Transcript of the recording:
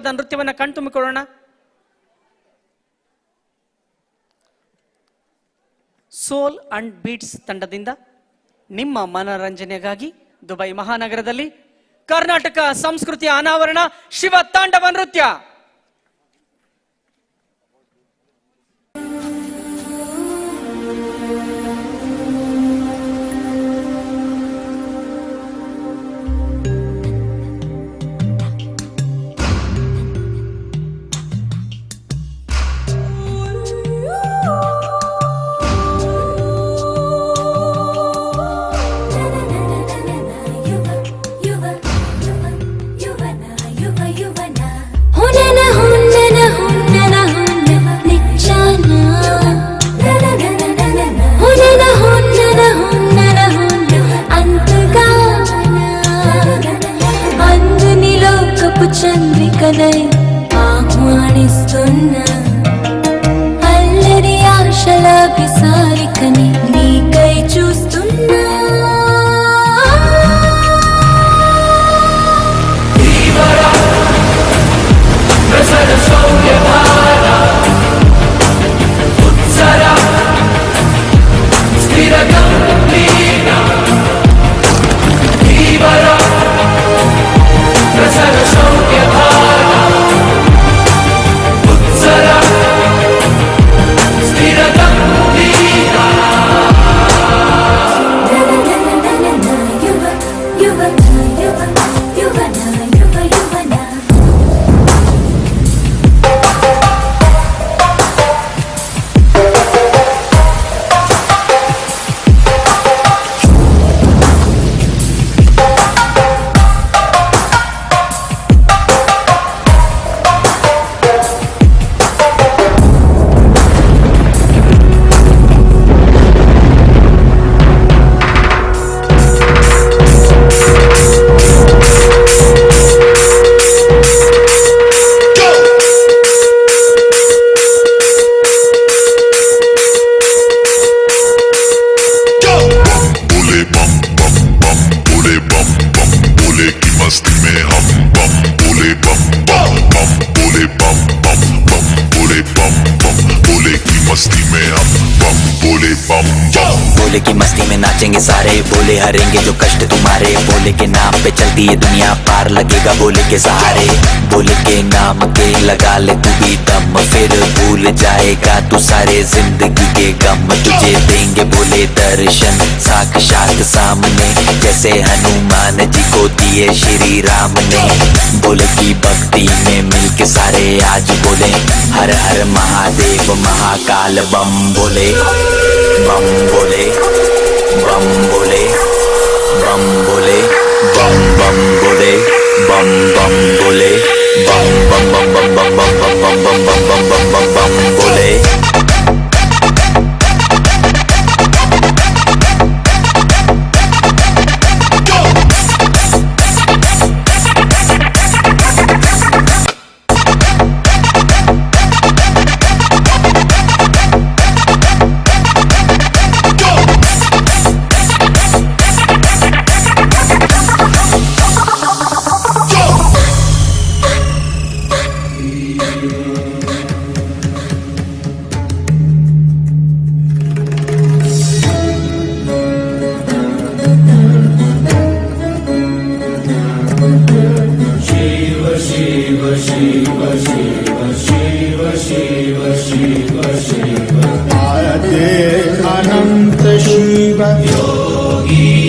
ನೃತ್ಯವನ್ನ ಕಣ್ತುಂಬಿಕೊಳ್ಳೋಣ. Soul and beats ತಂಡದಿಂದ ನಿಮ್ಮ ಮನರಂಜನೆಗಾಗಿ ದುಬೈ ಮಹಾನಗರದಲ್ಲಿ ಕರ್ನಾಟಕ ಸಂಸ್ಕೃತಿಯ ಅನಾವರಣ ಶಿವ ತಾಂಡವ ನೃತ್ಯ. చంద్రికలై ఆహ్వానిస్తున్నా అల్లరి ఆశల విసారికని నీకై చూస్తూ बोले की मस्ती में नाचेंगे सारे, बोले हरेंगे जो कष्ट तुम्हारे, बोले के नाम पे चलती है दुनिया पार लगेगा, बोले के सहारे, बोले के नाम के लगा ले तू भी दम, फिर भूल जाएगा तू सारे ज़िंदगी के गम, तुझे देंगे बोले दर्शन, साक्षात सामने, जैसे हनुमान जी को दिए श्री राम ने, बोले की भक्ति में मिलके सारे आज बोले, हर हर महादेव महाकाल बम, बोले। বাম বলে বাম বলে বাম বলে বাম বাম বলে বাম বাম বলে বাম বাম বাম বাম বাম বাম বাম বাম বাম বাম বাম বাম বাম शिव शिव शिव शिव शिव शिव शिव भारते अनन्त शिव योगी